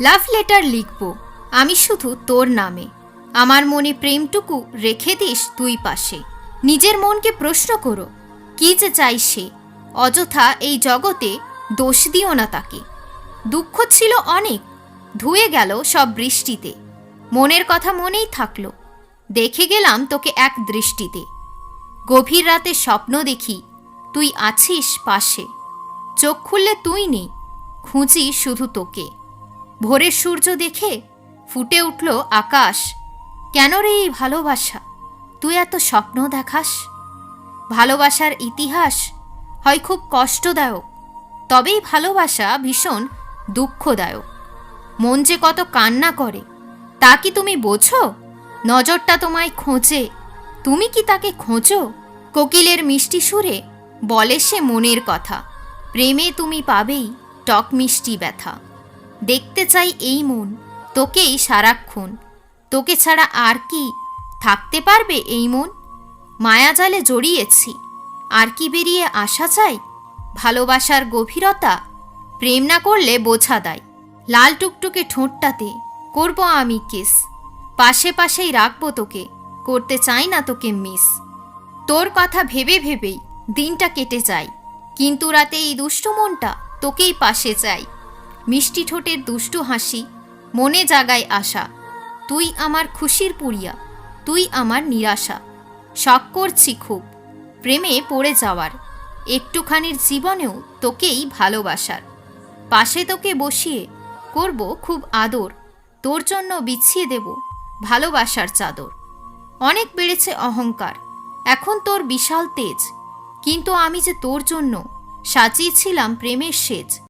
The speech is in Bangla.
লাভ লেটার লিখব। আমি শুধু তোর নামে। আমার মনে প্রেমটুকু রেখে দিস দুই পাশে। নিজের মনকে প্রশ্ন করো, কি যে চাই সে? অযথা এই জগতে দোষ দিও না তাকে। দুঃখ ছিল অনেক, ধুয়ে গেল সব বৃষ্টিতে। মনের কথা মনেই থাকল। দেখে গেলাম তোকে এক দৃষ্টিতে। গভীর রাতে স্বপ্ন দেখি, তুই আছিস পাশে। চোখ খুললে তুই নেই, খুঁজি শুধু তোকে। ভোরের সূর্য দেখে ফুটে উঠল আকাশ। কেন রে এই ভালোবাসা? তুই এত স্বপ্ন দেখাস? ভালোবাসার ইতিহাস হয় খুব কষ্টদায়ক, তবেই ভালোবাসা ভীষণ দুঃখদায়ক। মন যে কত কান্না করে, তা কি তুমি বোঝো? নজরটা তোমায় খোঁজে, তুমি কি তাকে খোঁজো? কোকিলের মিষ্টি সুরে বলে সে মনের কথা, প্রেমে তুমি পাবেই টক মিষ্টি ব্যথা। দেখতে চাই এই মন, তোকেই সারাক্ষণ। তোকে ছাড়া আর কি থাকতে পারবে এই মন? মায়াজালে জড়িয়েছি, আর কি বেরিয়ে আসা চাই? ভালোবাসার গভীরতা প্রেম না করলে বোঝা দেয়। লাল টুকটুকে ঠোঁটটাতে, করব আমি কিস? পাশে পাশেই রাখব তোকে, করতে চাই না তোকে মিস। তোর কথা ভেবে ভেবেই দিনটা কেটে যায়, কিন্তু রাতে এই দুষ্টু মনটা তোকেই পাশে চাই মিষ্টি ঠোঁটের দুষ্টু হাসি, মনে জাগায় আশা, তুই আমার খুশির পুরিয়া, তুই আমার নিরাশা, শখ করছি খুব, প্রেমে পড়ে যাওয়ার, একটুখানির জীবনেও তোকেই ভালোবাসার, পাশে তোকে বসিয়ে করব খুব আদর, তোর জন্য বিছিয়ে দেব ভালোবাসার চাদর। অনেক বেড়েছে অহংকার, এখন তোর বিশাল তেজ, কিন্তু আমি যে তোর জন্য সাজিয়েছিলাম প্রেমের সেজ